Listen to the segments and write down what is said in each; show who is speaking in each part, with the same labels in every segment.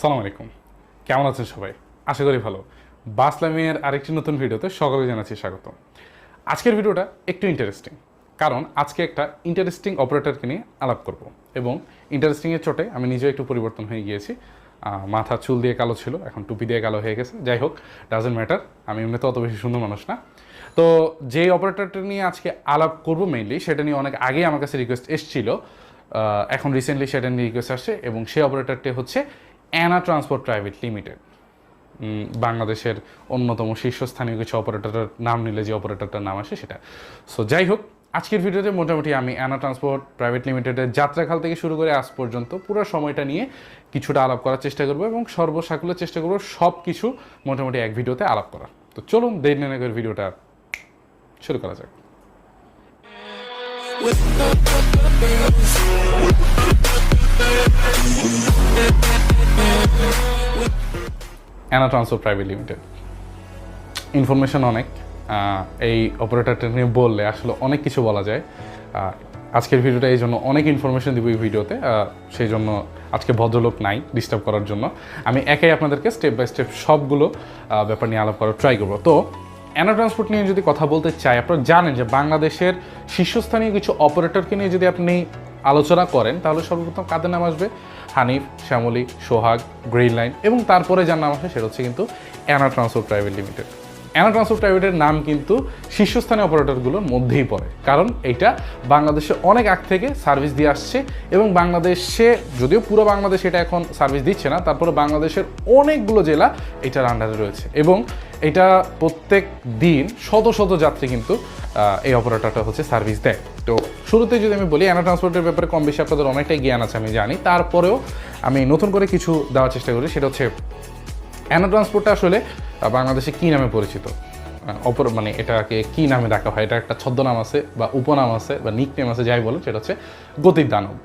Speaker 1: সালাম আলাইকুম। কেমন আছেন সবাই? আশা করি ভালো। বাসলামের আরেকটি নতুন ভিডিওতে সকলে জানাচ্ছি স্বাগত আজকের ভিডিওটা একটু ইন্টারেস্টিং কারণ আজকে একটা ইন্টারেস্টিং অপারেটরকে নিয়ে আলাপ করব এবং ইন্টারেস্টিংয়ের চোটে আমি নিজেও একটু পরিবর্তন হয়ে গিয়েছি। মাথা চুল দিয়ে কালো ছিল, এখন টুপি দিয়ে কালো হয়ে গেছে। যাই হোক ডাজেন্ট ম্যাটার আমি এমনিতে অত বেশি সুন্দর মানুষ না। তো যে অপারেটরটা নিয়ে আজকে আলাপ করব মেইনলি সেটা নিয়ে অনেক আগেই আমার কাছে রিকোয়েস্ট এসেছিল। এখন রিসেন্টলি সেটা নিয়ে রিকোয়েস্ট আসছে এবং সেই অপারেটরটি হচ্ছে অ্যানা ট্রান্সপোর্ট প্রাইভেট লিমিটেড। বাংলাদেশের অন্যতম শীর্ষস্থানীয় কিছু অপারেটরের নাম নিলে যে অপারেটরটার নাম আসে সেটা। সো যাই হোক আজকের ভিডিওতে মোটামুটি আমি অ্যানা ট্রান্সপোর্ট প্রাইভেট লিমিটেডের যাত্রাকাল থেকে শুরু করে আজ পর্যন্ত পুরো সময়টা নিয়ে কিছুটা আলাপ করার চেষ্টা করব এবং সর্বসাকুলের চেষ্টা করব সব কিছু মোটামুটি এক ভিডিওতে আলাপ করার। তো চলুন, দেরি না করে ভিডিওটা শুরু করা যাক। Ena transport private limited information অনেক এই অপারেটরটা নিয়ে বললে আসলে অনেক কিছু বলা যায়। আজকের ভিডিওটা এই জন্য অনেক ইনফরমেশন দিব এই ভিডিওতে সেই জন্য আজকে ভদ্রলোক নাই ডিস্টার্ব করার জন্য। আমি একাই আপনাদেরকে স্টেপ বাই স্টেপ সবগুলো ব্যাপার নিয়ে আলাপ করার ট্রাই করব। তো অ্যানা ট্রান্সপোর্ট নিয়ে যদি কথা বলতে চাই, আপনারা জানেন যে বাংলাদেশের শীর্ষস্থানীয় কিছু অপারেটরকে নিয়ে যদি আপনি আলোচনা করেন, তাহলে সর্বপ্রথম কাদের নাম আসবে? হানিফ, শ্যামলী, সোহাগ, গ্রিন লাইন এবং তারপরে যার নাম আসে সেটা হচ্ছে কিন্তু Ena transport private limited. Ena transport প্রাইভেটের নাম কিন্তু শীর্ষস্থানীয় অপারেটরগুলোর মধ্যেই পড়ে, কারণ এটা বাংলাদেশে অনেক আগ থেকে সার্ভিস দিয়ে আসছে এবং বাংলাদেশে যদিও পুরো বাংলাদেশ এটা এখন সার্ভিস দিচ্ছে না, তারপরে বাংলাদেশের অনেকগুলো জেলা এটার আন্ডারে রয়েছে এবং এটা প্রত্যেক দিন শত শত যাত্রী কিন্তু এই অপারেটরটা হচ্ছে সার্ভিস দেয়। তো শুরুতে যদি আমি বলি, অ্যানা ট্রান্সপোর্টের ব্যাপারে কম বেশি আপনাদের অনেকটাই জ্ঞান আছে, আমি জানি। তারপরেও আমি নতুন করে কিছু দেওয়ার চেষ্টা করি, সেটা হচ্ছে অ্যানা ট্রান্সপোর্টটা আসলে বাংলাদেশে কী নামে পরিচিত? অপর মানে এটাকে কী নামে ডাকা হয়? এটা একটা ছদ্মনাম আছে বা উপনাম আছে বা নিক নেম আছে, যাই বলো, সেটা হচ্ছে গতির দানব।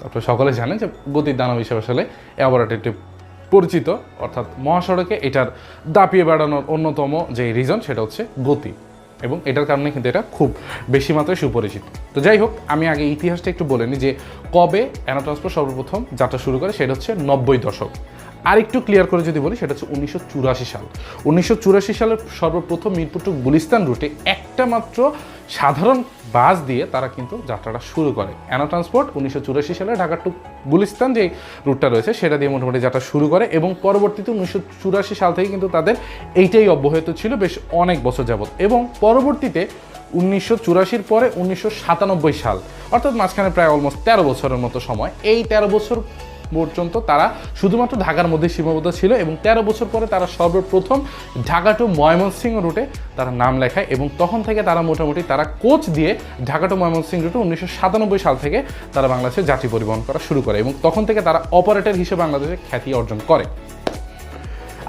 Speaker 1: তারপরে সকলে জানেন যে গতির দানব হিসেবে আসলে অপারেটরটি পরিচিত, অর্থাৎ মহাসড়কে এটার দাপিয়ে বেড়ানোর অন্যতম যে রিজন সেটা হচ্ছে গতি। এবং এটার কারণে কিন্তু এটা খুব বেশি মাত্রায় সুপরিচিত। তো যাই হোক, আমি আগে ইতিহাসটা একটু বলে নিই যে কবে অ্যানা ট্রান্সপোর্ট সর্বপ্রথম যাত্রা শুরু করে, সেটা হচ্ছে নব্বই দশক। আর একটু ক্লিয়ার করে যদি বলি, সেটা হচ্ছে উনিশশো চুরাশি সাল। উনিশশো চুরাশি সালের সর্বপ্রথম মিরপুর টু গুলিস্তান রুটে একটা মাত্র সাধারণ বাস দিয়ে তারা কিন্তু যাত্রাটা শুরু করে। অ্যানা ট্রান্সপোর্ট উনিশশো চুরাশি সালে ঢাকা টু গুলিস্তান যে রুটটা রয়েছে, সেটা দিয়ে মোটামুটি যাত্রা শুরু করে এবং পরবর্তীতে উনিশশো চুরাশি সাল থেকে কিন্তু তাদের এইটাই অব্যাহত ছিল বেশ অনেক বছর যাবত এবং পরবর্তীতে উনিশশো চুরাশির পরে উনিশশো সাতানব্বই সাল, অর্থাৎ মাঝখানে প্রায় অলমোস্ট তেরো বছরের মতো সময়, এই তেরো বছর পর্যন্ত তারা শুধুমাত্র ঢাকার মধ্যে সীমাবদ্ধ ছিল এবং তেরো বছর পরে তারা সর্বপ্রথম ঢাকা টু ময়মনসিংহ রুটে তারা নাম লেখায় এবং তখন থেকে তারা মোটামুটি তারা কোচ দিয়ে ঢাকা টু ময়মনসিংহ রুটে উনিশশো সাতানব্বই সাল থেকে তারা বাংলাদেশে যাত্রী পরিবহন করা শুরু করে এবং তখন থেকে তারা অপারেটর হিসেবে বাংলাদেশে খ্যাতি অর্জন করে।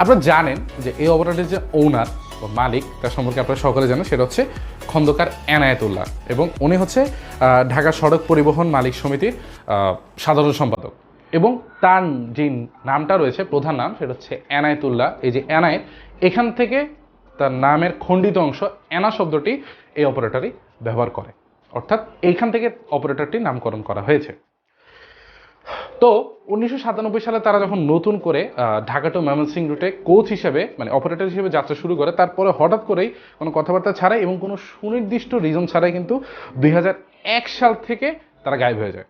Speaker 1: আপনারা জানেন যে এই অপারেটরের যে ওনার বা মালিক, তার সম্পর্কে আপনারা সকলে জানেন, সেটা হচ্ছে খন্দকার এনায়েতুল্লাহ এবং উনি হচ্ছে ঢাকা সড়ক পরিবহন মালিক সমিতির সাধারণ সম্পাদক। এবং তার যে নামটা রয়েছে, প্রধান নাম, সেটা হচ্ছে এনায়েতুল্লাহ এই যে এনায়েত এখান থেকে তার নামের খণ্ডিত অংশ এনা শব্দটি এই অপারেটরই ব্যবহার করে। অর্থাৎ এইখান থেকে অপারেটরটির নামকরণ করা হয়েছে। তো উনিশশো সাতানব্বই সালে তারা যখন নতুন করে ঢাকা টু ময়মনসিং রুটে কোচ হিসেবে মানে অপারেটর হিসেবে যাত্রা শুরু করে, তারপরে হঠাৎ করেই কোনো কথাবার্তা ছাড়াই এবং কোনো সুনির্দিষ্ট রিজন ছাড়াই কিন্তু দুই হাজার এক সাল থেকে তারা গায়েব হয়ে যায়।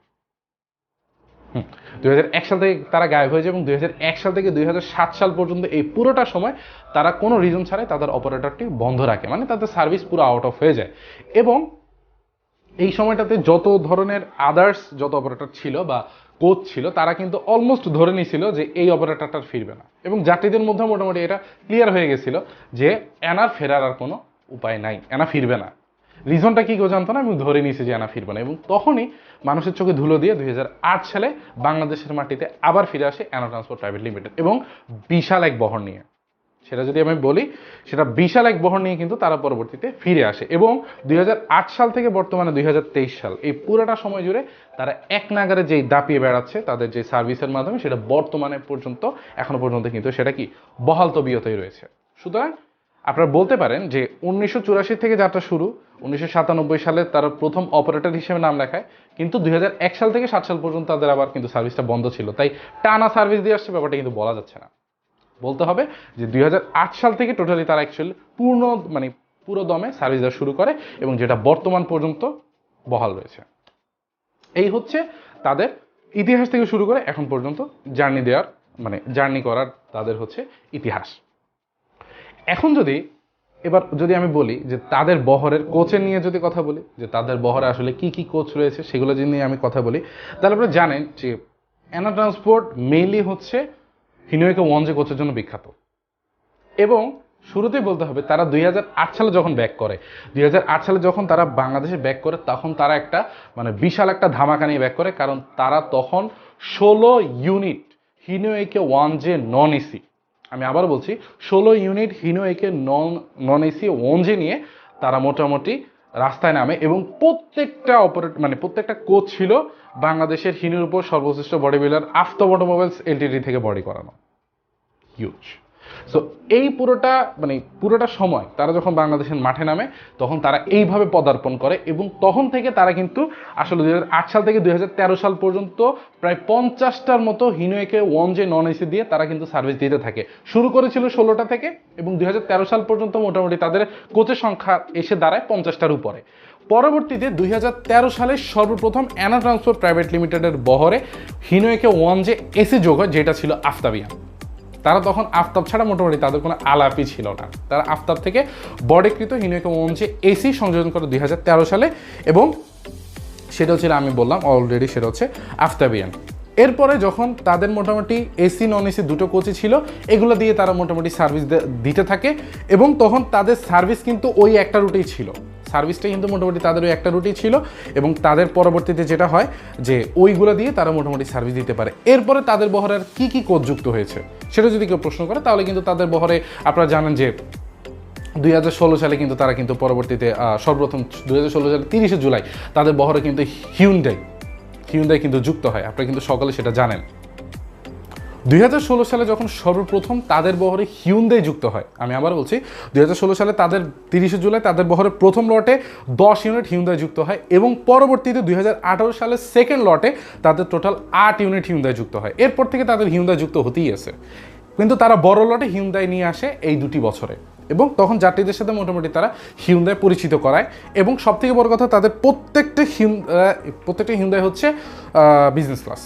Speaker 1: দুই হাজার এক সাল থেকে তারা গায়েব হয়ে যায় এবং দু হাজার এক সাল থেকে দুই হাজার সাত সাল পর্যন্ত এই পুরোটা সময় তারা কোনো রিজন ছাড়াই তাদের অপারেটরটি বন্ধ রাখে। মানে তাদের সার্ভিস পুরো আউট অফ হয়ে যায়। এবং এই সময়টাতে যত ধরনের আদার্স যত অপারেটর ছিল বা কোচ ছিল, তারা কিন্তু অলমোস্ট ধরে নিয়েছিল যে এই অপারেটরটা ফিরবে না। এবং যাত্রীদের মধ্যে মোটামুটি এটা ক্লিয়ার হয়ে গেছিল যে এনার ফেরার আর কোনো উপায় নাই, এনা ফিরবে না। রিজনটা কি কেউ জানতো না? আমি ধরে নিয়েছি যে এনা ফিরবে না। এবং তখনই মানুষের চোখে ধুলো দিয়ে দুই হাজার আট সালে বাংলাদেশের মাটিতে আবার ফিরে আসে অ্যানা ট্রান্সপোর্ট প্রাইভেট লিমিটেড। এবং বিশাল এক বহর নিয়ে, সেটা যদি আমি বলি, সেটা বিশাল এক বহর নিয়ে কিন্তু তারা পরবর্তীতে ফিরে আসে। এবং দুই হাজার আট সাল থেকে বর্তমানে দুই হাজার তেইশ সাল, এই পুরোটা সময় জুড়ে তারা এক নাগারে যেই দাপিয়ে বেড়াচ্ছে, তাদের যে সার্ভিসের মাধ্যমে, সেটা বর্তমানে পর্যন্ত, এখনও পর্যন্ত কিন্তু সেটা কি বহাল তবিয়তেই রয়েছে। সুতরাং আপনারা বলতে পারেন যে উনিশশো চুরাশি থেকে যাত্রা শুরু, উনিশশো সাতানব্বই সালে তারা প্রথম অপারেটর হিসেবে নাম লেখায়, কিন্তু দুই সাল থেকে সাত সাল পর্যন্ত তাদের আবার কিন্তু সার্ভিসটা বন্ধ ছিল। তাই টানা সার্ভিস দিয়ে আসছে, ব্যাপারটা কিন্তু বলা যাচ্ছে না। বলতে হবে যে দুই হাজার আট সাল থেকে টোটালি তারা অ্যাকচুয়ালি পূর্ণ মানে পুরো দমে সার্ভিস দেওয়া শুরু করে এবং যেটা বর্তমান পর্যন্ত বহাল রয়েছে। এই হচ্ছে তাদের ইতিহাস থেকে শুরু করে এখন পর্যন্ত জার্নি দেওয়ার মানে জার্নি করার তাদের হচ্ছে ইতিহাস। এখন যদি, এবার যদি আমি বলি যে তাদের বহরের কোচের নিয়ে যদি কথা বলি, যে তাদের বহরে আসলে কি কি কোচ রয়েছে সেগুলো যদি নিয়ে আমি কথা বলি, তাহলে আপনারা জানেন যে অ্যানা ট্রান্সপোর্ট মেইনলি হচ্ছে হিনোয়েকে ওয়ানজে কোচের জন্য বিখ্যাত। এবং শুরুতেই বলতে হবে, তারা দুই হাজার আট সালে যখন ব্যাক করে, দুই হাজার আট সালে যখন তারা বাংলাদেশে ব্যাক করে, তখন তারা একটা মানে বিশাল একটা ধামাকা নিয়ে ব্যাক করে, কারণ তারা তখন ষোলো ইউনিট হিনোয়েকে ওয়ান জে নন এসি আমি আবার বলছি, ষোলো ইউনিট হিনো একে নন নন এসি ওঞ্জে নিয়ে তারা মোটামুটি রাস্তায় নামে এবং প্রত্যেকটা অপারেট মানে প্রত্যেকটা কোচ ছিল বাংলাদেশের হিনুর উপর সর্বশ্রেষ্ঠ body builder Aftab automobiles LTD থেকে বডি করানো। হিউজ সো এই পুরোটা মানে পুরোটা সময় তারা যখন বাংলাদেশের মাঠে নামে, তখন তারা এইভাবে পদার্পণ করে এবং তখন থেকে তারা কিন্তু আসলে দুই সাল থেকে দুই সাল পর্যন্ত প্রায় পঞ্চাশটার মতো হিনোয়েকে ওয়ান জে নন এসি দিয়ে তারা কিন্তু সার্ভিস দিতে থাকে। শুরু করেছিল ষোলোটা থেকে এবং দুই হাজার তেরো সাল পর্যন্ত মোটামুটি তাদের কোচের সংখ্যা এসে দাঁড়ায় পঞ্চাশটার উপরে। পরবর্তীতে দুই হাজার তেরো সালে সর্বপ্রথম অ্যানা ট্রান্সপোর্ট প্রাইভেট লিমিটেডের বহরে হিনোয়েকে ওয়ান জে এসি যোগ হয় যেটা ছিল আফতাবিয়া। তারা তখন আফতাব ছাড়া মোটামুটি তাদের কোনো আলাপই ছিল না। তারা আফতাব থেকে বডিকৃত হিনোয়েকে মঞ্চে এসি সংযোজন করে দুই হাজার তেরো সালে এবং সেটা হচ্ছে আমি বললাম অলরেডি সেটা হচ্ছে আফতাবিয়ান। এরপরে যখন তাদের মোটামুটি এসি নন এসি দুটো কোচই ছিল, এগুলো দিয়ে তারা মোটামুটি সার্ভিস দিতে থাকে এবং তখন তাদের সার্ভিস কিন্তু ওই একটা রুটেই ছিল। সার্ভিসটা কিন্তু মোটামুটি তাদের ওই একটা রুটি ছিল এবং তাদের পরবর্তীতে যেটা হয় যে ওইগুলো দিয়ে তারা মোটামুটি সার্ভিস দিতে পারে। এরপরে তাদের বহরের কি কি কোচ যুক্ত হয়েছে সেটা যদি কেউ প্রশ্ন করে, তাহলে কিন্তু তাদের বহরে আপনারা জানেন যে দুই হাজার ষোলো সালে কিন্তু তারা কিন্তু পরবর্তীতে সর্বপ্রথম দুই হাজার ষোলো সালে তিরিশে জুলাই তাদের বহরে কিন্তু হিউন্ডাই হিউন্ডাই কিন্তু যুক্ত হয়। আপনারা কিন্তু সকালে সেটা জানেন। দুই হাজার ষোলো সালে যখন সর্বপ্রথম তাদের বহরে হিউন্দাই যুক্ত হয়, আমি আবার বলছি, দুই হাজার ষোলো সালে তাদের তিরিশে জুলাই তাদের বহরে প্রথম লটে দশ ইউনিট হিউন্দাই যুক্ত হয় এবং পরবর্তীতে দুই সালের সেকেন্ড লটে তাদের টোটাল আট ইউনিট হিউন্দাই যুক্ত হয়। এরপর থেকে তাদের হিউন্দাই যুক্ত হতেই আছে। কিন্তু তারা বড় লটে হিউন্দাই নিয়ে আসে এই দুটি বছরে। এবং তখন যাত্রীদের সাথে মোটামুটি তারা হিউন্দায় পরিচিত করায়। এবং সবথেকে বড় কথা, তাদের প্রত্যেকটা হিউন প্রত্যেকটা হিউন্দাই হচ্ছে বিজনেস ক্লাস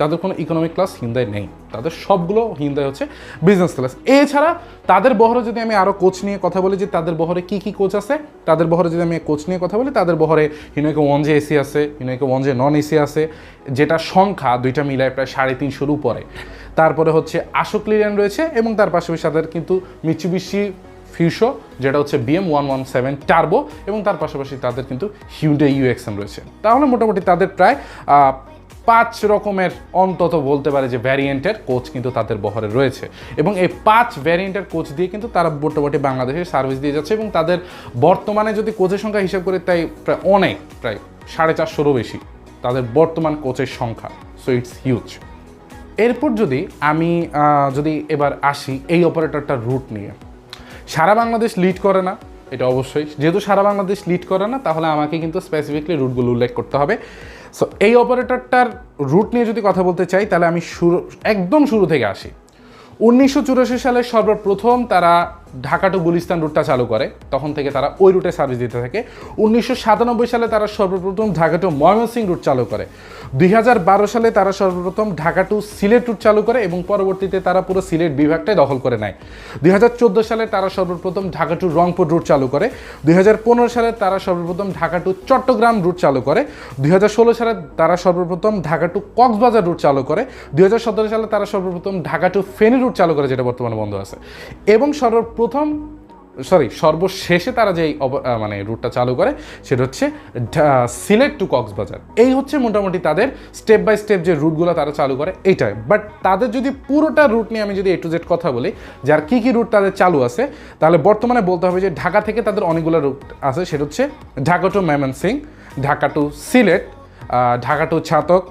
Speaker 1: তাদের কোনো ইকোনমিক ক্লাস হিন্দায় নেই। তাদের সবগুলো হিন্দায় হচ্ছে বিজনেস ক্লাস এছাড়া তাদের বহরে যদি আমি আরও কোচ নিয়ে কথা বলি যে তাদের বহরে কি কি কোচ আছে, তাদের বহরে যদি আমি কোচ নিয়ে কথা বলি, তাদের বহরে হিনোকে ওয়ান জে এসি আছে হিনোকে ওয়ান জে নন এসি আছে যেটা সংখ্যা দুইটা মিলায় প্রায় সাড়ে তিনশোর উপরে। তারপরে হচ্ছে আশোক লিলিয়ান রয়েছে এবং তার পাশাপাশি তাদের কিন্তু মিচুবিশি ফিউশো যেটা হচ্ছে BM one one seven turbo এবং তার পাশাপাশি তাদের কিন্তু হিউডে ইউএক্সএম রয়েছে। তাহলে মোটামুটি তাদের প্রায় পাঁচ রকমের অন্তত বলতে পারে যে ভ্যারিয়েন্টের কোচ কিন্তু তাদের বহরে রয়েছে। এবং এই পাঁচ ভ্যারিয়েন্টের কোচ দিয়ে কিন্তু তারা মোটামুটি বাংলাদেশে সার্ভিস দিয়ে যাচ্ছে এবং তাদের বর্তমানে যদি কোচের সংখ্যা হিসাব করে তাই প্রায় অনেক, প্রায় সাড়ে চারশোরও বেশি তাদের বর্তমান কোচের সংখ্যা। সো ইটস হিউজ এরপর যদি আমি যদি এবার আসি এই অপারেটরটার রুট নিয়ে। সারা বাংলাদেশ লিড করে না, এটা অবশ্যই। যেহেতু সারা বাংলাদেশ লিড করে না, তাহলে আমাকে কিন্তু স্পেসিফিকলি রুটগুলো উল্লেখ করতে হবে। সো এই অপারেটরটার রুট নিয়ে যদি কথা বলতে চাই, তাহলে আমি শুরু, একদম শুরু থেকে আসি। উনিশশো চুরাশি সালে সর্বপ্রথম তারা ঢাকা টু গুলিস্তান রুটটা চালু করে, তখন থেকে তারা ওই রুটে সার্ভিস দিতে থাকে। উনিশশো সাতানব্বই সালে তারা সর্বপ্রথম ঢাকা টু ময়মনসিং রুট চালু করে। দুই হাজার বারো সালে তারা সর্বপ্রথম ঢাকা টু সিলেট রুট চালু করে এবং পরবর্তীতে তারা পুরো সিলেট বিভাগটাই দখল করে নেয়। দুই হাজার চোদ্দ সালে তারা সর্বপ্রথম ঢাকা টু রংপুর রুট চালু করে। দুই হাজার পনেরো সালে তারা সর্বপ্রথম ঢাকা টু চট্টগ্রাম রুট চালু করে। দুই হাজার ষোলো সালে তারা সর্বপ্রথম ঢাকা টু কক্সবাজার রুট চালু করে। দুই হাজার সতেরো সালে তারা সর্বপ্রথম ঢাকা টু ফেনী রুট চালু করে, যেটা বর্তমানে বন্ধ আছে। এবং সর্বপ্রথম সরি সর্বশেষে তারা যে মানে রুটটা চালু করে, সেটা হচ্ছে সিলেট টু কক্সবাজার। এই হচ্ছে মোটামুটি তাদের স্টেপ বাই স্টেপ যে রুটগুলো তারা চালু করে এইটাই। বাট তাদের যদি পুরোটা রুট নিয়ে আমি যদি এ টু জেড কথা বলি যার কী কী রুট তাদের চালু আছে, তাহলে বর্তমানে বলতে হবে যে ঢাকা থেকে তাদের অনেকগুলো রুট আছে, সেটা হচ্ছে Dhaka to Mymensingh Dhaka to Sylhet Dhaka to Chhatak,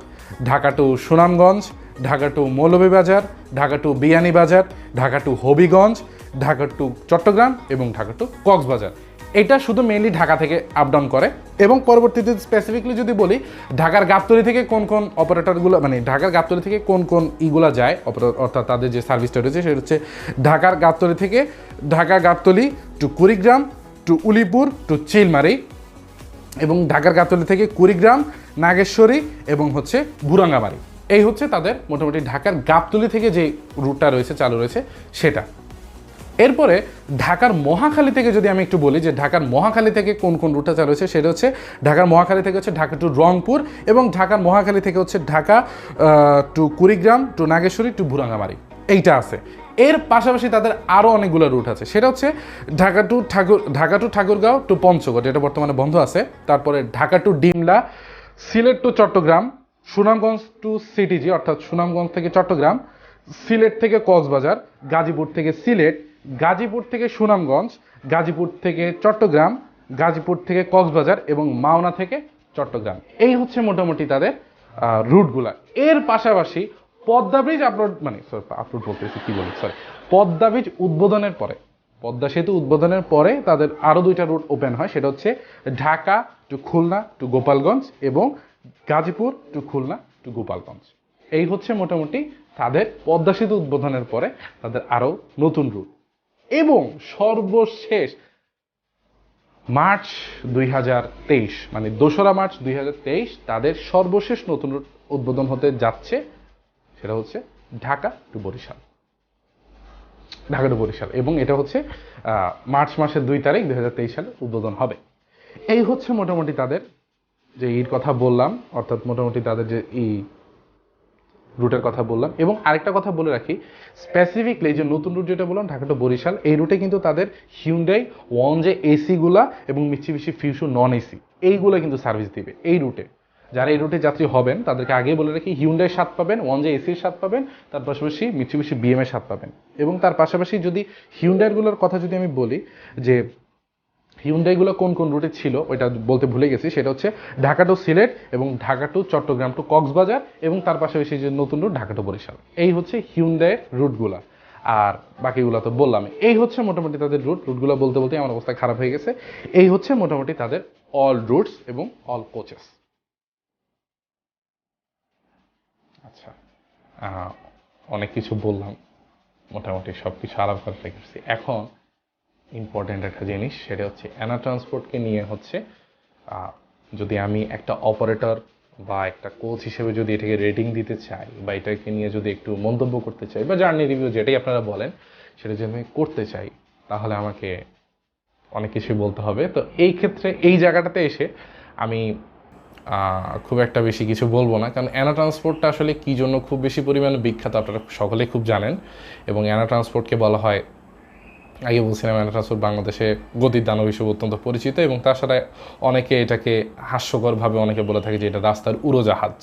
Speaker 1: Dhaka to Sunamganj, Dhaka to Moulvibazar, Dhaka to Beanibazar, Dhaka to Habiganj Dhaka to Chittagong এবং ঢাকা টু কক্সবাজার। এটা শুধু মেইনলি ঢাকা থেকে আপ ডাউন করে। এবং পরবর্তীতে স্পেসিফিকলি যদি বলি, ঢাকার গাবতলি থেকে কোন কোন অপারেটরগুলো মানে ঢাকার গাবতলি থেকে কোন কোন ইগুলা যায় অর্থাৎ তাদের যে সার্ভিসটা রয়েছে, সেটা হচ্ছে ঢাকার গাবতলি থেকে Dhaka Gabtoli to Kurigram to Ulipur to Chilmari এবং ঢাকার গাবতলি থেকে কুড়িগ্রাম, নাগেশ্বরী এবং হচ্ছে বুরাঙ্গামারি। এই হচ্ছে তাদের মোটামুটি ঢাকার গাবতলি থেকে যে রুটটা রয়েছে, চালু রয়েছে, সেটা। এরপরে ঢাকার মহাখালী থেকে যদি আমি একটু বলি যে ঢাকার মহাখালী থেকে কোন কোন রুটটা চালু হয়েছে, সেটা হচ্ছে ঢাকার মহাখালী থেকে হচ্ছে ঢাকা টু রংপুর এবং ঢাকার মহাখালী থেকে হচ্ছে Dhaka to Kurigram to Nageshwari to Bhurungamari এইটা আছে। এর পাশাপাশি তাদের আরও অনেকগুলো রুট আছে। সেটা হচ্ছে Dhaka to Thakur, Dhaka to Thakurgaon to Panchagarh, যেটা বর্তমানে বন্ধ আছে। তারপরে Dhaka to Dimla, Sylhet to Chittagong, Sunamganj to CTG, অর্থাৎ সুনামগঞ্জ থেকে চট্টগ্রাম, সিলেট থেকে কক্সবাজার, গাজীপুর থেকে সিলেট গাজীপুর থেকে সুনামগঞ্জ, গাজীপুর থেকে চট্টগ্রাম, গাজীপুর থেকে কক্সবাজার এবং মাওনা থেকে চট্টগ্রাম। এই হচ্ছে মোটামুটি তাদের রুটগুলা। এর পাশাপাশি পদ্মা ব্রিজ আপলোড মানে আপলোড বলতেছি, কি বলি সরি পদ্মা ব্রিজ উদ্বোধনের পরে, পদ্মা সেতু উদ্বোধনের পরে তাদের আরও দুইটা রুট ওপেন হয়, সেটা হচ্ছে ঢাকা টু খুলনা টু গোপালগঞ্জ এবং গাজীপুর টু খুলনা টু গোপালগঞ্জ। এই হচ্ছে মোটামুটি তাদের পদ্মা সেতু উদ্বোধনের পরে তাদের আরও নতুন রুট। এবং সর্বশেষ মার্চ দুই হাজার তেইশ মানে দোসরা মার্চ দুই হাজার তেইশ, তাদের সর্বশেষ নতুন উদ্বোধন হতে যাচ্ছে, সেটা হচ্ছে ঢাকা টু বরিশাল। ঢাকা টু বরিশাল, এবং এটা হচ্ছে মার্চ মাসের দুই তারিখ দুই হাজার তেইশ সালে উদ্বোধন হবে। এই হচ্ছে মোটামুটি তাদের যে এর কথা বললাম, অর্থাৎ মোটামুটি তাদের যে এই রুটের কথা বললাম। এবং আরেকটা কথা বলে রাখি স্পেসিফিকলি যে নতুন রুট যেটা বললাম, ঢাকা টু বরিশাল, এই রুটে কিন্তু তাদের হিউন্ডাই ওয়ান যে এসিগুলা এবং মিচিবিশি ফিউশন নন এসি এইগুলো কিন্তু সার্ভিস দিবে এই রুটে যারা এই রুটে যাত্রী হবেন, তাদেরকে আগে বলে রাখি হিউন্ডাই স্বাদ পাবেন ওয়ান যে এসির স্বাদ পাবেন, তার পাশাপাশি মিচিবিশি বিএমএ স্বাদ পাবেন। এবং তার পাশাপাশি যদি হিউন্ডাইগুলোর কথা যদি আমি বলি, যে হিউন্ডাইগুলো কোন কোন রুটে ছিল, ওইটা বলতে ভুলে গেছি, সেটা হচ্ছে ঢাকা টু সিলেট এবং ঢাকা টু চট্টগ্রাম টু কক্সবাজার এবং তার পাশাপাশি যে নতুন রুট ঢাকা টু বরিশাল। এই হচ্ছে হিউন্ডাইয়ের রুটগুলা আর বাকিগুলো তো বললাম এই হচ্ছে মোটামুটি তাদের রুট রুটগুলো বলতে বলতে আমার অবস্থা খারাপ হয়ে গেছে। এই হচ্ছে মোটামুটি তাদের অল রুটস এবং অল কোচেস আচ্ছা অনেক কিছু বললাম। মোটামুটি সব কিছু আলাপ করতে গেছি। এখন ইম্পর্টেন্ট একটা জিনিস, সেটা হচ্ছে অ্যানা ট্রান্সপোর্টকে নিয়ে হচ্ছে যদি আমি একটা অপারেটর বা একটা কোচ হিসেবে যদি এটাকে রেটিং দিতে চাই বা এটাকে নিয়ে যদি একটু মন্তব্য করতে চাই বা জার্নি রিভিউ যেটাই আপনারা বলেন, সেটা যদি আমি করতে চাই, তাহলে আমাকে অনেক কিছুই বলতে হবে। তো এই ক্ষেত্রে এই জায়গাটাতে এসে আমি খুব একটা বেশি কিছু বলব না। কারণ অ্যানা ট্রান্সপোর্টটা আসলে কী জন্য খুব বেশি পরিমাণে বিখ্যাত আপনারা সকলেই খুব জানেন। এবং অ্যানা ট্রান্সপোর্টকে বলা হয় আগে বলছিলাম অ্যানা ট্রান্সপোর্ট বাংলাদেশে গতির দানব হিসেবে অত্যন্ত পরিচিত এবং তার সাথে অনেকে এটাকে হাস্যকরভাবে অনেকে বলে থাকে যে এটা রাস্তার উড়োজাহাজ।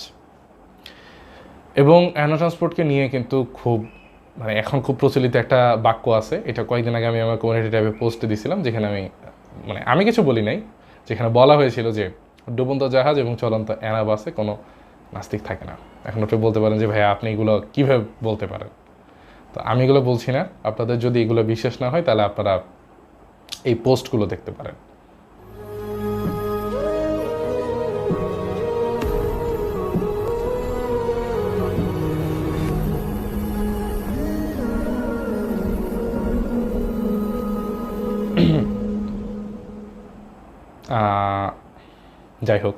Speaker 1: এবং অ্যানা ট্রান্সপোর্টকে নিয়ে কিন্তু খুব মানে এখন খুব প্রচলিত একটা বাক্য আছে। এটা কয়েকদিন আগে আমি আমার কমিউনিটি ট্যাবে পোস্টে দিয়েছিলাম যেখানে আমি মানে আমি কিছু বলি নাই, যেখানে বলা হয়েছিল যে ডুবন্ত জাহাজ এবং চলন্ত অ্যানা বাসে কোনো নাস্তিক থাকে না। এখন আপনি বলতে পারেন যে ভাইয়া আপনি এগুলো কীভাবে বলতে পারেন? তো আমি এগুলো বলছি না। আপনাদের যদি এগুলো বিশ্বাস না হয়, তাহলে আপনারা এই পোস্টগুলো দেখতে পারেন। যাই হোক,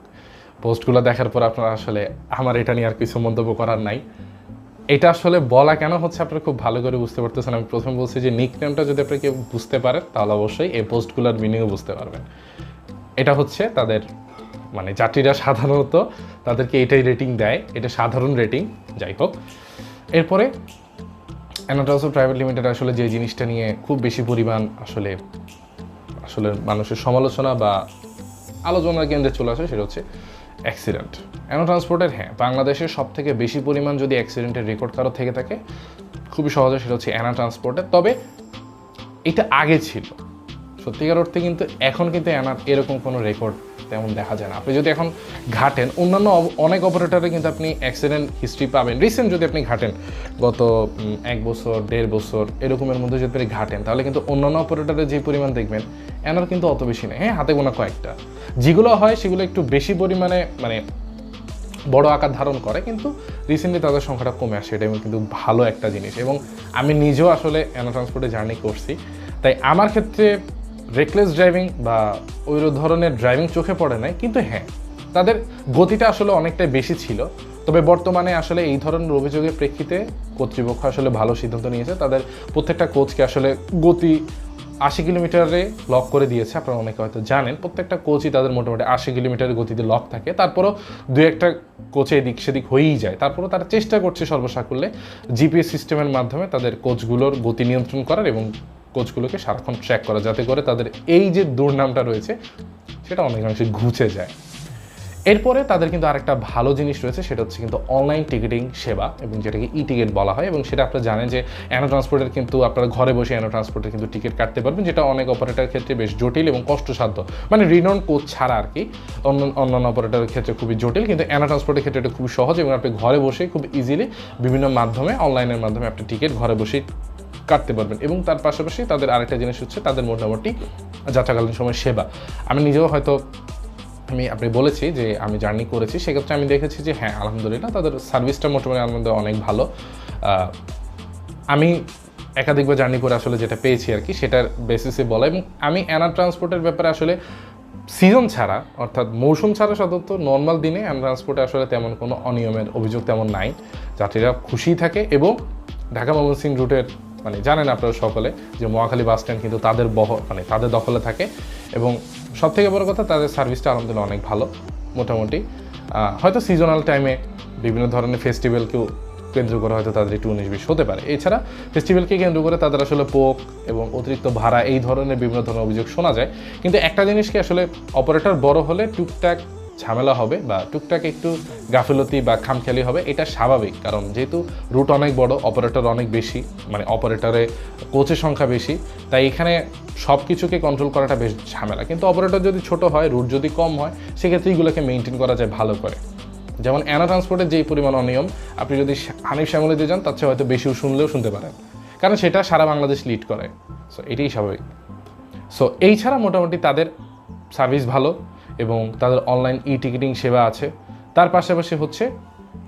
Speaker 1: পোস্টগুলো দেখার পর আপনারা আসলে আমার এটা নিয়ে আর কিছু মন্তব্য করার নাই। এটা আসলে বলা কেন হচ্ছে আপনারা খুব ভালো করে বুঝতে পারতেছেন? আমি প্রথমে বলছি যে নিক নেমটা যদি আপনি কেউ বুঝতে পারেন, তাহলে অবশ্যই এই পোস্টগুলোর মিনিংও বুঝতে পারবেন। এটা হচ্ছে তাদের মানে যাত্রীরা সাধারণত তাদেরকে এটাই রেটিং দেয়, এটা সাধারণ রেটিং যাই হোক। এরপরে অ্যানাটাসো প্রাইভেট লিমিটেড আসলে যে জিনিসটা নিয়ে খুব বেশি পরিমাণ আসলে আসলে মানুষের সমালোচনা বা আলোচনার কেন্দ্রে চলে আসে, সেটা হচ্ছে অ্যাক্সিডেন্ট অ্যানো ট্রান্সপোর্টের হ্যাঁ বাংলাদেশের সব থেকে বেশি পরিমাণ যদি অ্যাক্সিডেন্টের রেকর্ড কারও থেকে থাকে, খুবই সহজে সেটা হচ্ছে অ্যানা ট্রান্সপোর্টের তবে এটা আগে ছিল। সত্যিকার অর্থে কিন্তু এখন কিন্তু অ্যানার এরকম কোনো রেকর্ড তেমন দেখা যায় না। আপনি যদি এখন ঘাটেন, অন্যান্য অনেক অপারেটরে কিন্তু আপনি অ্যাক্সিডেন্ট হিস্ট্রি পাবেন। রিসেন্ট যদি আপনি ঘাটেন, গত এক বছর, দেড় বছর, এরকমের মধ্যে যদি আপনি ঘাটেন, তাহলে কিন্তু অন্যান্য অপারেটরে যে পরিমাণ দেখবেন অ্যানার কিন্তু অত বেশি নেই। হ্যাঁ হাতে গোনা কয়েকটা। যেগুলো হয় সেগুলো একটু বেশি পরিমাণে মানে বড় আকার ধারণ করে, কিন্তু রিসেন্টলি তাদের সংখ্যাটা কমে আসে। এটা কিন্তু ভালো একটা জিনিস এবং আমি নিজেও আসলে অ্যানো ট্রান্সপোর্টে জার্নি করছি। তাই আমার ক্ষেত্রে রেকলেস ড্রাইভিং বা ওই ধরনের ড্রাইভিং চোখে পড়ে নাই, কিন্তু হ্যাঁ তাদের গতিটা আসলে অনেকটাই বেশি ছিল। তবে বর্তমানে আসলে এই ধরনের অভিযোগের প্রেক্ষিতে কর্তৃপক্ষ আসলে ভালো সিদ্ধান্ত নিয়েছে। তাদের প্রত্যেকটা কোচকে আসলে গতি আশি কিলোমিটারে লক করে দিয়েছে, আপনারা অনেকে হয়তো জানেন। প্রত্যেকটা কোচই তাদের মোটামুটি আশি কিলোমিটারের গতিতে লক থাকে। তারপরও দু একটা কোচে এদিক সেদিক হয়েই যায়। তারপরও তারা চেষ্টা করছে সর্বসাকুল্যে জিপিএস সিস্টেমের মাধ্যমে তাদের কোচগুলোর গতি নিয়ন্ত্রণ করার এবং কোচগুলোকে সারাক্ষণ ট্র্যাক করা, যাতে করে তাদের এই যে দুর্নামটা রয়েছে, সেটা অনেকাংশে ঘুচে যায়। এরপরে তাদের কিন্তু আরেকটা ভালো জিনিস রয়েছে, সেটা হচ্ছে কিন্তু অনলাইন টিকিটিং সেবা এবং যেটাকে ই টিকিট বলা হয় এবং সেটা আপনারা জানেন যে অ্যানো ট্রান্সপোর্টের কিন্তু আপনারা ঘরে বসে অ্যানো ট্রান্সপোর্টের কিন্তু টিকিট কাটতে পারবেন, যেটা অনেক অপারেটার ক্ষেত্রে বেশ জটিল এবং কষ্টসাধ্য। মানে রিনন কোচ ছাড়া আর কি অন্য অন্যান্য অপারেটারের ক্ষেত্রে খুবই জটিল, কিন্তু অ্যানো ট্রান্সপোর্টের ক্ষেত্রে এটা খুবই সহজ এবং আপনি ঘরে বসে খুব ইজিলি বিভিন্ন মাধ্যমে অনলাইনের মাধ্যমে আপনি টিকিট ঘরে বসেই কাটতে পারবেন এবং তার পাশাপাশি তাদের আরেকটা জিনিস হচ্ছে তাদের মোটামুটি যাত্রাকালীন সময় সেবা। আমি নিজেও হয়তো আমি আপনি বলেছি যে আমি জার্নি করেছি, সেক্ষেত্রে আমি দেখেছি যে হ্যাঁ আলহামদুলিল্লাহ তাদের সার্ভিসটা মোটামুটি আমাদের অনেক ভালো। আমি একাধিকবার জার্নি করে আসলে যেটা পেয়েছি আর কি, সেটার বেসিসে বলা। এবং আমি অ্যানা ট্রান্সপোর্টের ব্যাপারে আসলে সিজন ছাড়া, অর্থাৎ মৌসুম ছাড়া সাধারণত নর্মাল দিনে অ্যানা ট্রান্সপোর্টে আসলে তেমন কোনো অনিয়মের অভিযোগ তেমন নাই। যাত্রীরা খুশি থাকে এবং ঢাকা ময়মনসিং রুটের মানে জানেন আপনারা সকলে যে মহাখালী বাস স্ট্যান্ড কিন্তু তাদের বহ মানে তাদের দখলে থাকে। এবং সব থেকে বড় কথা, তাদের সার্ভিসটা আলহামদুলিল্লাহ অনেক ভালো, মোটামুটি। হয়তো সিজনাল টাইমে বিভিন্ন ধরনের ফেস্টিভ্যালকেও কেন্দ্র করে হয়তো তাদের একটু উনিশ বিশ হতে পারে। এছাড়া ফেস্টিভ্যালকে কেন্দ্র করে তাদের আসলে পোক এবং অতিরিক্ত ভাড়া, এই ধরনের বিভিন্ন ধরনের অভিযোগ শোনা যায়। কিন্তু একটা জিনিসকে আসলে অপারেটর বড় হলে টুকটাক ঝামেলা হবে বা টুকটাক একটু গাফিলতি বা খামখেয়ালি হবে, এটা স্বাভাবিক। কারণ যেহেতু রুট অনেক বড় অপারেটর অনেক বেশি মানে অপারেটরে কোচের সংখ্যা বেশি, তাই এখানে সব কিছুকে কন্ট্রোল করাটা বেশ ঝামেলা। কিন্তু অপারেটর যদি ছোট হয় রুট যদি কম হয়, সেক্ষেত্রে এগুলোকে মেনটেন করা যায় ভালো করে। যেমন অ্যানা ট্রান্সপোর্টের যেই পরিমাণ অনিয়ম, আপনি যদি হানিফ শ্যামলিতে যান, তার চেয়ে হয়তো বেশিও শুনলেও শুনতে পারেন। কারণ সেটা সারা বাংলাদেশ লিড করে। সো এটাই স্বাভাবিক। সো এই ছাড়া মোটামুটি তাদের সার্ভিস ভালো। এবং তাদের অনলাইন ই টিকিটিং সেবা আছে। তার পাশাপাশি হচ্ছে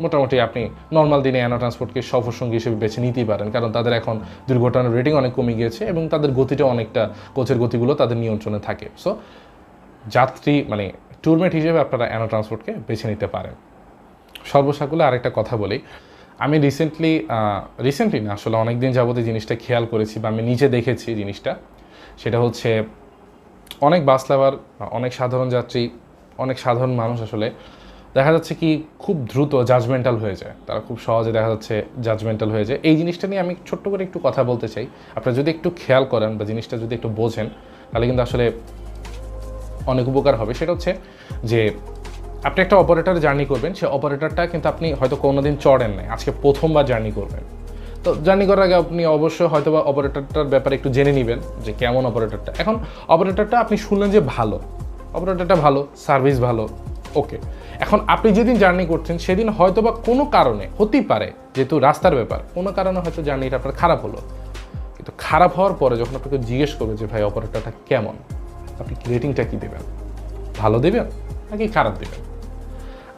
Speaker 1: মোটামুটি আপনি নর্মাল দিনে অ্যানা ট্রান্সপোর্টকে সফরসঙ্গী হিসেবে বেছে নিতেই পারেন। কারণ তাদের এখন দুর্ঘটনার রেটিং অনেক কমে গিয়েছে এবং তাদের গতিটা অনেকটা কোচের গতিগুলো তাদের নিয়ন্ত্রণে থাকে। সো যাত্রী মানে ট্যুরমেট হিসেবে আপনারা অ্যানা ট্রান্সপোর্টকে বেছে নিতে পারেন। সর্বসাকুলে আরেকটা কথা বলি। আমি রিসেন্টলি রিসেন্টলি না, আসলে অনেক দিন যাবত এই জিনিসটা খেয়াল করেছি বা আমি নিজে দেখেছি জিনিসটা। সেটা হচ্ছে অনেক বাস লাভার, অনেক সাধারণ যাত্রী, অনেক সাধারণ মানুষ আসলে। দেখা যাচ্ছে কি খুব দ্রুত জাজমেন্টাল হয়ে যায়। তারা খুব সহজে দেখা যাচ্ছে জাজমেন্টাল হয়ে যায়। এই জিনিসটা নিয়ে আমি ছোট্ট করে একটু কথা বলতে চাই। আপনারা যদি একটু খেয়াল করেন বা জিনিসটা যদি একটু বোঝেন, তাহলে কিন্তু আসলে অনেক উপকার হবে। সেটা হচ্ছে যে, আপনি একটা অপারেটর জার্নি করবেন। সে অপারেটরটা কিন্তু আপনি হয়তো কোনোদিন চড়েন নাই। আজকে প্রথমবার জার্নি করবেন। তো জার্নি করার আগে আপনি অবশ্যই হয়তো বা অপারেটরটার ব্যাপারে একটু জেনে নেবেন যে কেমন অপারেটরটা এখন অপারেটরটা আপনি শুনলেন যে ভালো। অপারেটরটা ভালো সার্ভিস ভালো ওকে এখন আপনি যেদিন জার্নি করছেন, সেদিন হয়তো বা কোনো কারণে, হতেই পারে, যেহেতু রাস্তার ব্যাপার, কোনো কারণে হয়তো জার্নিটা আপনার খারাপ হলো। কিন্তু খারাপ হওয়ার পরে যখন আপনাকে জিজ্ঞেস করবে যে, ভাই অপারেটরটা কেমন? আপনি রেটিংটা কী দেবেন? ভালো দেবেন নাকি খারাপ দেবেন?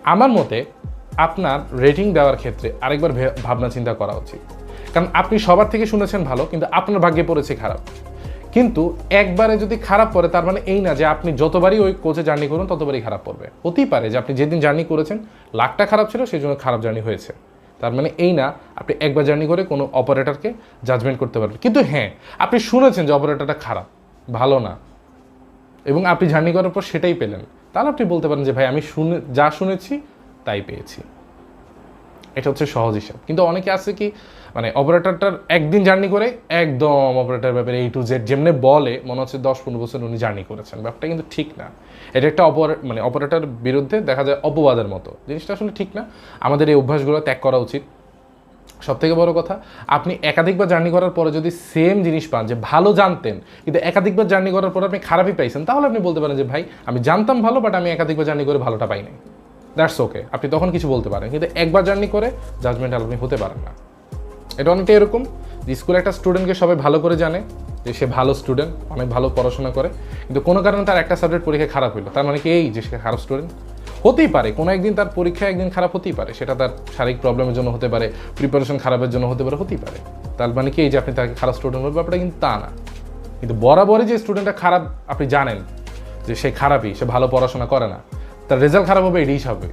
Speaker 1: আমার মতে আপনার রেটিং দেওয়ার ক্ষেত্রে আরেকবার ভাবনা চিন্তা করা উচিত। কারণ আপনি সবার থেকে শুনেছেন ভালো, কিন্তু আপনার ভাগ্যে পড়েছে খারাপ। কিন্তু একবারে যদি খারাপ পড়ে, তার মানে এই না যে আপনি যতবারই ওই কোচে জার্নি করুন, ততবারই খারাপ পড়বে। হতেই পারে যে আপনি যেদিন জার্নি করেছেন, লাখটা খারাপ ছিল, সেই জন্য খারাপ জার্নি হয়েছে। তার মানে এই না, আপনি একবার জার্নি করে কোনো অপারেটরকে জাজমেন্ট করতে পারবেন। কিন্তু হ্যাঁ আপনি শুনেছেন যে অপারেটরটা খারাপ, ভালো না। এবং আপনি জার্নি করার পর সেটাই পেলেন। তাহলে আপনি বলতে পারেন যে, ভাই, আমি শুনে, যা শুনেছি, তাই পেয়েছি। এটা হচ্ছে সহজ হিসাব। কিন্তু অনেকে আছে কি মানে অপারেটরটার একদিন জার্নি করে একদম অপারেটর ব্যাপারে এই টু জেড যেমনি বলে, মনে হচ্ছে দশ পনেরো বছর উনি জার্নি করেছেন। ব্যাপারটা কিন্তু ঠিক না। এটা একটা অপারে মানে অপারেটর বিরুদ্ধে দেখা যায় অপবাদের মতো। জিনিসটা আসলে ঠিক না। আমাদের এই অভ্যাসগুলো ত্যাগ করা উচিত। সব থেকে বড় কথা, আপনি একাধিকবার জার্নি করার পরে যদি সেম জিনিস পান, যে ভালো জানতেন, কিন্তু একাধিকবার জার্নি করার পরে আপনি খারাপই পাইছেন, তাহলে আপনি বলতে পারেন যে, ভাই, আমি জানতাম ভালো বাট আমি একাধিকবার জার্নি করে ভালোটা পাই নাই দ্যাটস ওকে আপনি তখন কিছু বলতে পারেন, কিন্তু একবার জার্নি করে জাজমেন্টাল আপনি হতে পারেন না। এটা অনেকটা এরকম যে স্কুলে একটা স্টুডেন্টকে সবাই ভালো করে জানে যে সে ভালো স্টুডেন্ট অনেক ভালো পড়াশোনা করে। কিন্তু কোনো কারণে তার একটা সাবজেক্ট পরীক্ষা খারাপ হলো তার মানে কি এই যে সে খারাপ স্টুডেন্ট হতেই পারে, কোনো একদিন তার পরীক্ষা একদিন খারাপ হতেই পারে। সেটা তার শারীরিক প্রবলেমের জন্য হতে পারে প্রিপারেশন খারাপের জন্য হতে পারে, হতেই পারে। তার মানে কি এই যে আপনি তাকে খারাপ স্টুডেন্ট বলবেন ব্যাপারটা কিন্তু তা না। কিন্তু বরাবরই যে স্টুডেন্টটা খারাপ, আপনি জানেন যে সে খারাপই, সে ভালো পড়াশোনা করে না। তার রেজাল্ট খারাপ হবে, এটাই স্বাভাবিক।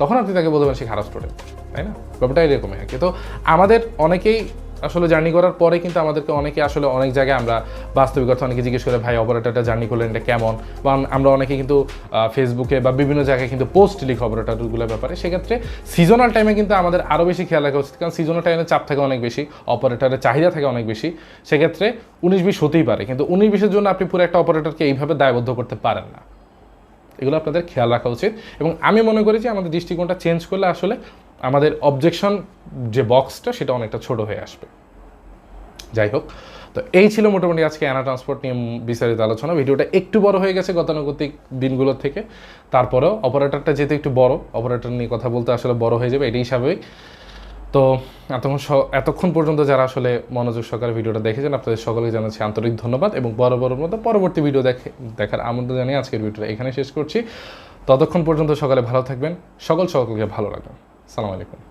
Speaker 1: তখন আপনি তাকে বলতে পারেন সে খারাপ স্টুডেন্ট তাই না? ব্যাপারটা এরকমই আর কি। তো আমাদের অনেকেই আসলে জার্নি করার পরে কিন্তু আমাদেরকে অনেকে আসলে অনেক জায়গায় আমরা বাস্তবিক অর্থে অনেকে জিজ্ঞেস করে, ভাই অপারেটারটা জার্নি করলেন এটা কেমন? বা আমরা অনেকে কিন্তু ফেসবুকে বা বিভিন্ন জায়গায় কিন্তু পোস্ট লিখি অপারেটরগুলোর ব্যাপারে। সেক্ষেত্রে সিজনাল টাইমে কিন্তু আমাদের আরও বেশি খেয়াল রাখা উচিত। কারণ সিজনাল টাইমে চাপ থাকে অনেক বেশি অপারেটারের চাহিদা থাকে অনেক বেশি। সেক্ষেত্রে উনিশ বিশ হতেই পারে। কিন্তু উনিশ বিশের জন্য আপনি পুরো একটা অপারেটরকে এইভাবে দায়বদ্ধ করতে পারেন না। এগুলো আপনাদের খেয়াল রাখা উচিত। এবং আমি মনে করি যে আমাদের দৃষ্টিকোণটা চেঞ্জ করলে আসলে আমাদের অবজেকশন যে বক্সটা সেটা অনেকটা ছোট হয়ে আসবে। যাই হোক, তো এই ছিল মোটামুটি আজকে অ্যানা ট্রান্সপোর্ট নিয়ে বিস্তারিত আলোচনা। ভিডিওটা একটু বড় হয়ে গেছে গতানুগতিক দিনগুলোর থেকে। তারপরেও অপারেটরটা যেহেতু একটু বড় অপারেটর নিয়ে কথা বলতে আসলে বড় হয়ে যাবে, এটাই স্বাভাবিক। তো এতক্ষণ এতক্ষণ পর্যন্ত যারা আসলে মনোযোগ সহকারে ভিডিওটা দেখেছেন, আপনাদের সকলকে জানাচ্ছি আন্তরিক ধন্যবাদ এবং বড় বড় মতো পরবর্তী ভিডিও দেখে দেখার আমন্ত্রণ জানিয়ে আজকের ভিডিওটা এখানে শেষ করছি। ততক্ষণ পর্যন্ত সকালে ভালো থাকবেন। সকল সকলকে ভালো রাখবেন। সালাম আলাইকুম।